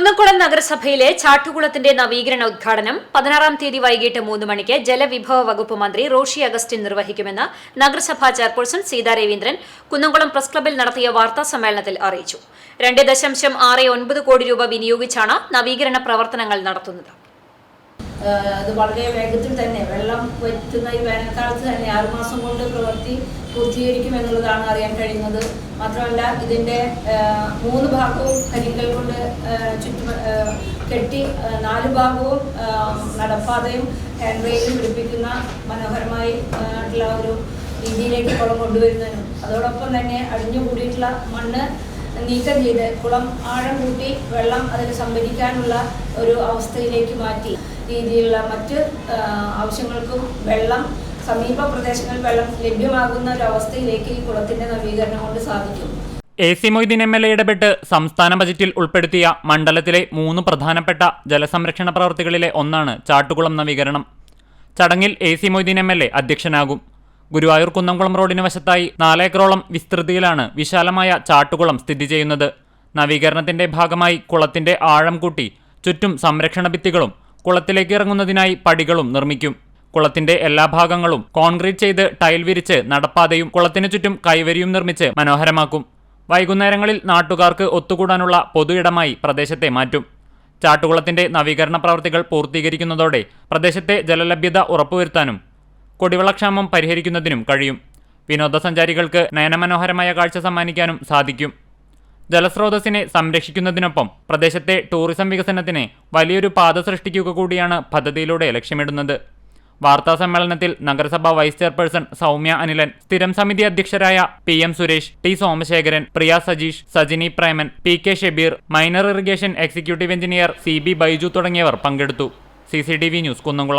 കുന്നംകുളം നഗരസഭയിലെ ചാട്ടുകുളത്തിന്റെ നവീകരണ ഉദ്ഘാടനം പതിനാറാം തീയതി വൈകിട്ട് മൂന്ന് മണിക്ക് ജലവിഭവ വകുപ്പ് മന്ത്രി റോഷി അഗസ്റ്റിൻ നിർവഹിക്കുമെന്ന് നഗരസഭാ ചെയർപേഴ്സൺ സീതാ രവീന്ദ്രൻ കുന്നംകുളം പ്രസ് ക്ലബിൽ നടത്തിയ വാർത്താ സമ്മേളനത്തിൽ അറിയിച്ചു. രണ്ട് ദശാംശം ആറ് ഒൻപത് കോടി രൂപ വിനിയോഗിച്ചാണ് നവീകരണ പ്രവർത്തനങ്ങൾ നടത്തുന്നത്. അത് വളരെ വേഗത്തിൽ തന്നെ വെള്ളം വറ്റുന്ന ഈ വേനൽക്കാലത്ത് തന്നെ ആറുമാസം കൊണ്ട് പ്രവൃത്തി പൂർത്തീകരിക്കും എന്നുള്ളതാണ് അറിയാൻ കഴിയുന്നത്. മാത്രമല്ല ഇതിന്റെ മൂന്ന് ഭാഗവും കരിങ്കൽ കൊണ്ട് ചുറ്റും കെട്ടി നാല് ഭാഗവും നടപ്പാതയും ഹാൻഡ് റെയിലും പിടിപ്പിക്കുന്ന മനോഹരമായി ആയിട്ടുള്ള ഒരു രീതിയിലേക്ക് കുളം കൊണ്ടുവരുന്നതിനും അതോടൊപ്പം തന്നെ അടിഞ്ഞുകൂടിയിട്ടുള്ള മണ്ണ് നീക്കം ചെയ്ത് കുളം ആഴം കൂട്ടി വെള്ളം അതിന് സംഭരിക്കാനുള്ള ഒരു അവസ്ഥയിലേക്ക് മാറ്റി. രീതിയിലുള്ള മറ്റ് ആവശ്യങ്ങൾക്കും വെള്ളം സമീപ പ്രദേശങ്ങളിൽ വെള്ളം ലഭ്യമാകുന്ന ഒരവസ്ഥയിലേക്ക് ഈ കുളത്തിന്റെ നവീകരണം കൊണ്ട് സാധിക്കും. A C Moideen M L A ഇടപെട്ട് സംസ്ഥാന ബജറ്റിൽ ഉൾപ്പെടുത്തിയ മണ്ഡലത്തിലെ മൂന്ന് പ്രധാനപ്പെട്ട ജലസംരക്ഷണ പ്രവർത്തികളിലെ ഒന്നാണ് ചാട്ടുകുളം നവീകരണം. ചടങ്ങിൽ A C Moideen M L A അധ്യക്ഷനാകും. Guruvayur Kunnamkulam റോഡിന് വശത്തായി നാലേക്കറോളം വിസ്തൃതിയിലാണ് വിശാലമായ ചാട്ടുകുളം സ്ഥിതി ചെയ്യുന്നത്. നവീകരണത്തിന്റെ ഭാഗമായി കുളത്തിന്റെ ആഴം കൂട്ടി ചുറ്റും സംരക്ഷണ ഭിത്തികളും കുളത്തിലേക്ക് ഇറങ്ങുന്നതിനായി പടികളും നിർമ്മിക്കും. കുളത്തിന്റെ എല്ലാ ഭാഗങ്ങളും കോൺക്രീറ്റ് ചെയ്ത് ടൈൽ വിരിച്ച് നടപ്പാതയും കുളത്തിനു ചുറ്റും കൈവരിയും നിർമ്മിച്ച് മനോഹരമാക്കും. വൈകുന്നേരങ്ങളിൽ നാട്ടുകാർക്ക് ഒത്തുകൂടാനുള്ള പൊതു ഇടമായി പ്രദേശത്തെ മാറ്റും. ചാട്ടുകുളത്തിന്റെ നവീകരണ പ്രവർത്തികൾ പൂർത്തീകരിക്കുന്നതോടെ പ്രദേശത്തെ ജലലഭ്യത ഉറപ്പുവരുത്താനും കുടിവെള്ളക്ഷാമം പരിഹരിക്കുന്നതിനും കഴിയും. വിനോദസഞ്ചാരികൾക്ക് നയനമനോഹരമായ കാഴ്ച സമ്മാനിക്കാനും സാധിക്കും. ജലസ്രോതസ്സിനെ സംരക്ഷിക്കുന്നതിനൊപ്പം പ്രദേശത്തെ ടൂറിസം വികസനത്തിന് വലിയൊരു പാത സൃഷ്ടിക്കുക കൂടിയാണ് പദ്ധതിയിലൂടെ ലക്ഷ്യമിടുന്നത്. വാർത്താ സമ്മേളനത്തിൽ നഗരസഭാ വൈസ് ചെയർപേഴ്സൺ സൗമ്യ അനിലൻ സ്ഥിരം സമിതി അധ്യക്ഷരായ P M Suresh T Somasekharan Priya Sajeesh Sajini Preman P K Shebeer minor irrigation executive engineer C B Baiju തുടങ്ങിയവർ പങ്കെടുത്തു. C C T V news Kunnamkulam.